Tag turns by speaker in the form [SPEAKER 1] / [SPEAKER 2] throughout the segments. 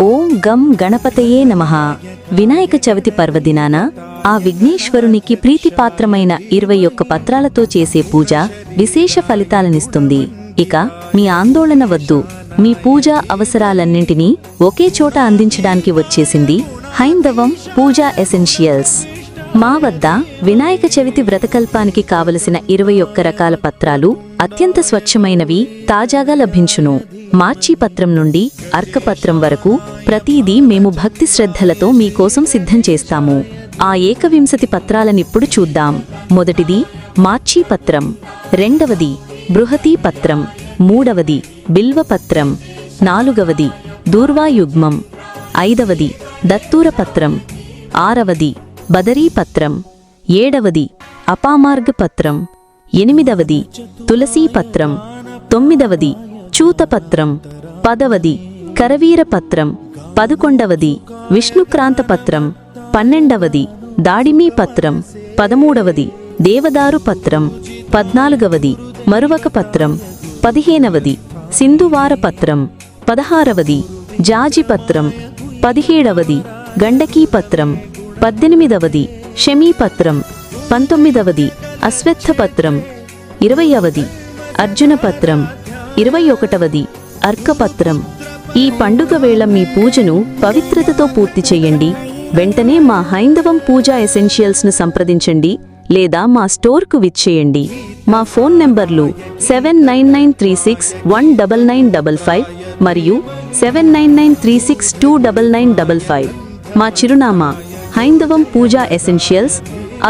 [SPEAKER 1] ఓం గం గణపతయే నమ. వినాయక చవితి పర్వదినాన ఆ విఘ్నేశ్వరునికి ప్రీతిపాత్రమైన ఇరవై ఒక్క పత్రాలతో చేసే పూజ విశేష ఫలితాలనిస్తుంది. ఇక మీ ఆందోళన వద్దు. మీ పూజా అవసరాలన్నింటినీ ఒకే చోట అందించడానికి వచ్చేసింది హైందవం పూజా ఎసెన్షియల్స్. మా వద్ద వినాయక చవితి వ్రతకల్పానికి కావలసిన ఇరవై ఒక్క రకాల పత్రాలు అత్యంత స్వచ్ఛమైనవి తాజాగా లభించును. మార్చి పత్రం నుండి అర్కపత్రం వరకు ప్రతిదీ మేము భక్తి శ్రద్ధలతో మీకోసం సిద్ధం చేస్తాము. ఆ ఏకవింశతి పత్రాలనిప్పుడు చూద్దాం. మొదటిది మార్చి పత్రం. రెండవది బృహతీ పత్రం. మూడవది బిల్వపత్రం నాలుగవది దూర్వాయుగ్మం ఐదవది దత్తూర పత్రం. ఆరవది బదరీపత్రం ఏడవది అపామార్గపత్రం ఎనిమిదవది తులసీపత్రం తొమ్మిదవది చూతపత్రం పదవది కరవీరపత్రం పదకొండవది విష్ణుక్రాంతపత్రం పన్నెండవది దాడిమీ పత్రం పదమూడవది దేవదారు పత్రం పద్నాలుగవది మరువక పత్రం పదిహేనవది సింధువార పత్రం పదహారవది జాజిపత్రం పదిహేడవది గండకీ పత్రం పద్దెనిమిదవది షమీపత్రం పంతొమ్మిదవది అశ్వత్థపత్రం ఇరవయవది అర్జునపత్రం ఇరవై ఒకటవది అర్కపత్రం. ఈ పండుగ వేళ మీ పూజను పవిత్రతతో పూర్తి చేయండి. వెంటనే మా హైందవం పూజా ఎసెన్షియల్స్ను సంప్రదించండి లేదా మా స్టోర్కు విచ్చేయండి. మా ఫోన్ నెంబర్లు seven nine nine three six one double nine double five మరియు seven nine nine three six two double nine double five. మా చిరునామా హైందవం పూజా ఎసెన్షియల్స్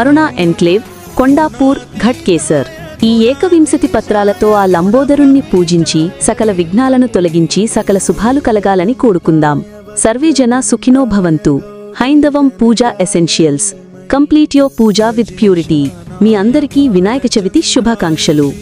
[SPEAKER 1] అరుణ ఎన్క్లేవ్ కొండాపూర్ ఘట్కేసర్ ఈ ఏకవింశతి పత్రాలతో ఆ లంబోదరుణ్ణి పూజించి సకల విఘ్నాలను తొలగించి సకల శుభాలు కలగాలని కోరుకుందాం. సర్వేజన సుఖినో భవంతు. హైందవం పూజా ఎసెన్షియల్స్. కంప్లీట్ యో పూజా విత్ ప్యూరిటీ. మీ అందరికీ వినాయక చవితి శుభాకాంక్షలు.